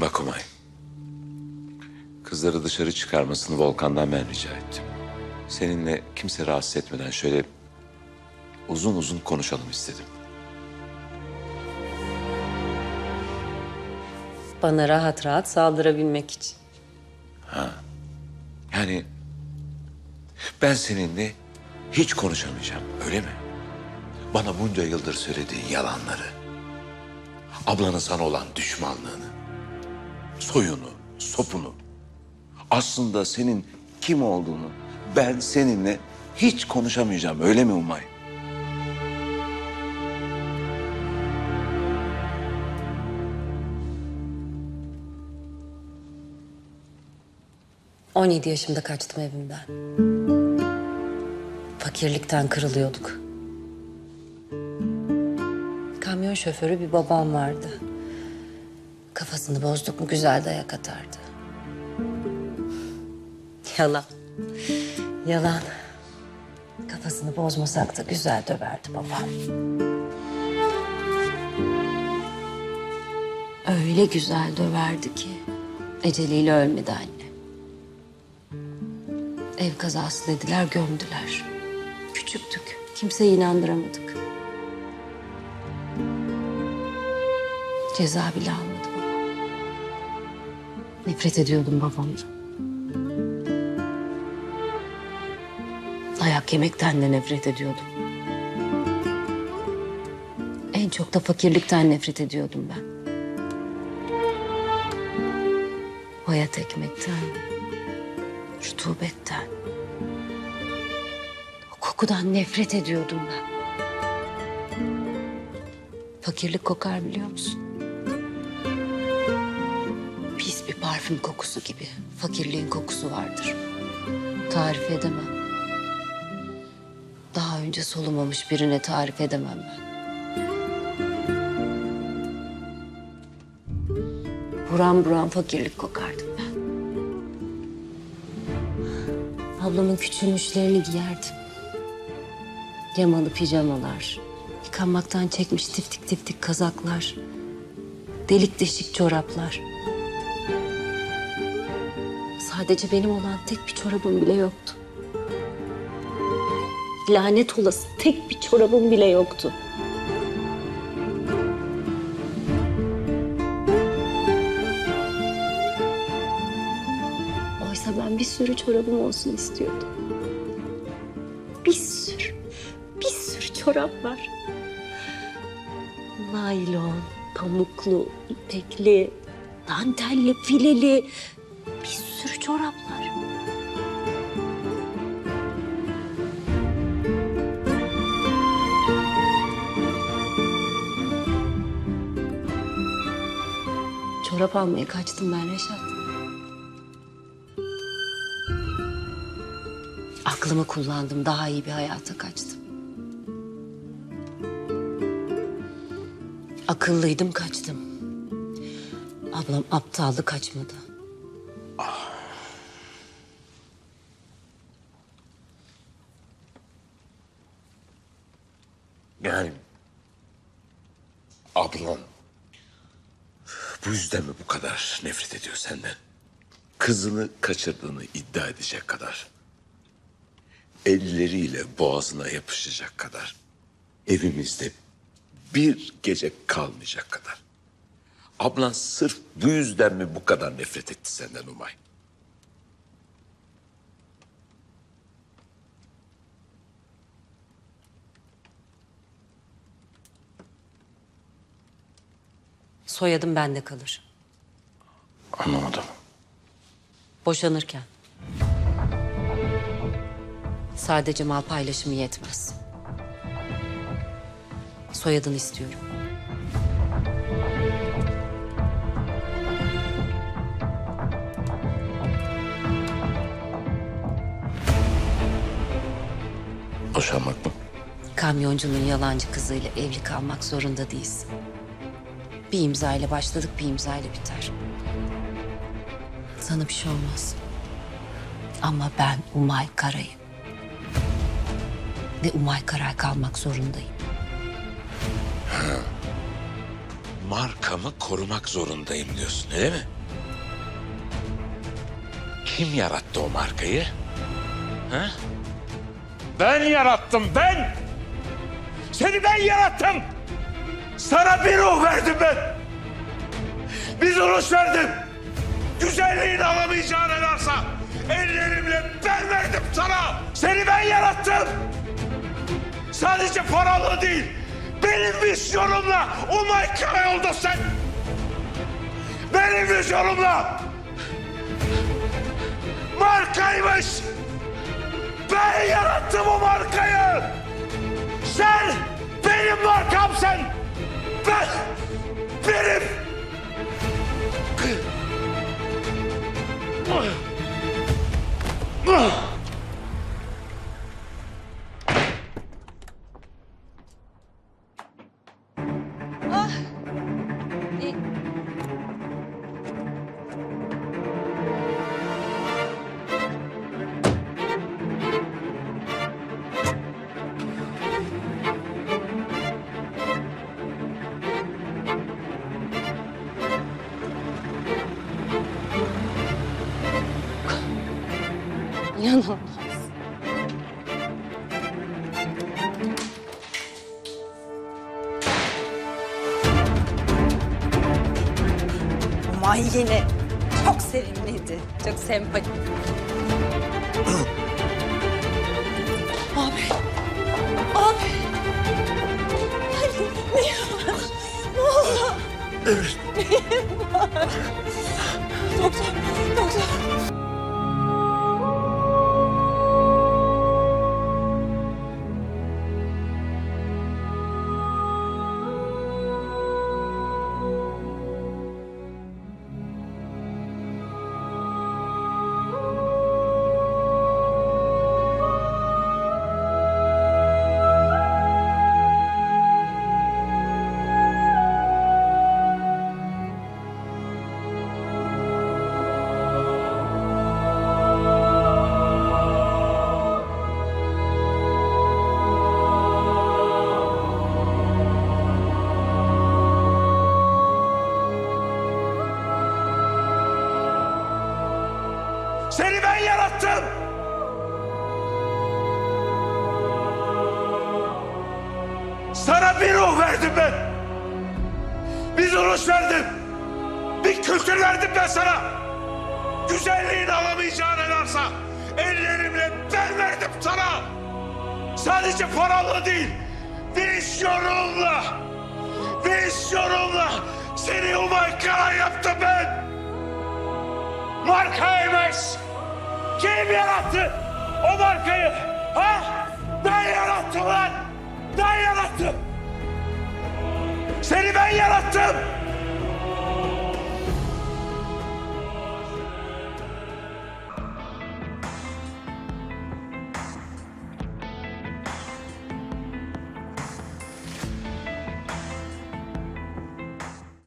Bak Umay. Kızları dışarı çıkarmasını Volkan'dan ben rica ettim. Seninle kimse rahatsız etmeden şöyle uzun uzun konuşalım istedim. Bana rahat rahat saldırabilmek için. Yani ben seninle hiç konuşamayacağım öyle mi? Bana bunca yıldır söylediğin yalanları, ablanın sana olan düşmanlığını, soyunu, sopunu, aslında senin kim olduğunu ben seninle hiç konuşamayacağım öyle mi Umay? — 17 yaşımda kaçtım evimden. Fakirlikten kırılıyorduk. Kamyon şoförü bir babam vardı. Kafasını bozduk mu güzel dayak atardı. Yalan. Yalan. Kafasını bozmasak da güzel döverdi babam. Öyle güzel döverdi ki eceliyle ölmedi anne. Ev kazası dediler, gömdüler. Küçüktük, kimseyi inandıramadık. Ceza bile almadı babam. Nefret ediyordum babamdan. Dayak yemekten de nefret ediyordum. En çok da fakirlikten nefret ediyordum ben. Hayat ekmekten, rutubetten. O kokudan nefret ediyordum ben. Fakirlik kokar biliyor musun? Parfüm kokusu gibi fakirliğin kokusu vardır. Tarif edemem. Daha önce solumamış birine tarif edemem ben. Buram buram fakirlik kokardım ben. Ablamın küçülmüşlerini giyerdim. Yamalı pijamalar, yıkanmaktan çekmiş tiftik tiftik kazaklar, delik deşik çoraplar. Sadece benim olan tek bir çorabım bile yoktu. Lanet olası tek bir çorabım bile yoktu. Oysa ben bir sürü çorabım olsun istiyordum. Bir sürü, bir sürü çorap var. Naylon, pamuklu, ipekli, dantelli, fileli bir çoraplar. Çorap almaya kaçtım ben Reşat. Aklımı kullandım, daha iyi bir hayata kaçtım. Akıllıydım, kaçtım. Ablam aptaldı, kaçmadı. Yani ablan bu yüzden mi bu kadar nefret ediyor senden? Kızını kaçırdığını iddia edecek kadar. Elleriyle boğazına yapışacak kadar. Evimizde bir gece kalmayacak kadar. Ablan sırf bu yüzden mi bu kadar nefret etti senden Umay? Soyadım bende kalır. Anlamadım. Boşanırken. Sadece mal paylaşımı yetmez. Soyadını istiyorum. Boşanmak mı? Kamyoncunun yalancı kızıyla evli kalmak zorunda değilsin. Bir imza ile başladık, bir imza ile biter. Sana bir şey olmaz. Ama ben Umay Karay'ım. Ve Umay Karay kalmak zorundayım. markamı korumak zorundayım diyorsun öyle mi? Kim yarattı o markayı? Ha? Ben yarattım ben. Seni ben yarattım. Sana bir ruh verdim ben. Bir duruş verdim. Güzelliğini alamayacağın ne varsa ellerimle ben verdim sana. Seni ben yarattım. Sadece paralı değil. Benim vizyonumla o markaya oldun sen. Benim vizyonumla. Markaymış. Ben yarattım o markayı. Sen benim markamsın. Ben benim. İnanılmaz. Aman yine çok sevimliydi. Çok sempatik. abi. Abi. Ne var? Ne oldu? Neyim var? Yarattım. Sana bir ruh verdim ben. Bir duruş verdim. Bir kültür verdim ben sana. Güzelliğini alamayacağın varsa ellerimle ben verdim sana. Sadece paralı değil, vizyonumla, vizyonumla seni o markaya yaptım ben. Markaymış. Kim yarattı o markayı? Ha? Ben yarattım lan. Ben yarattım. Seni ben yarattım.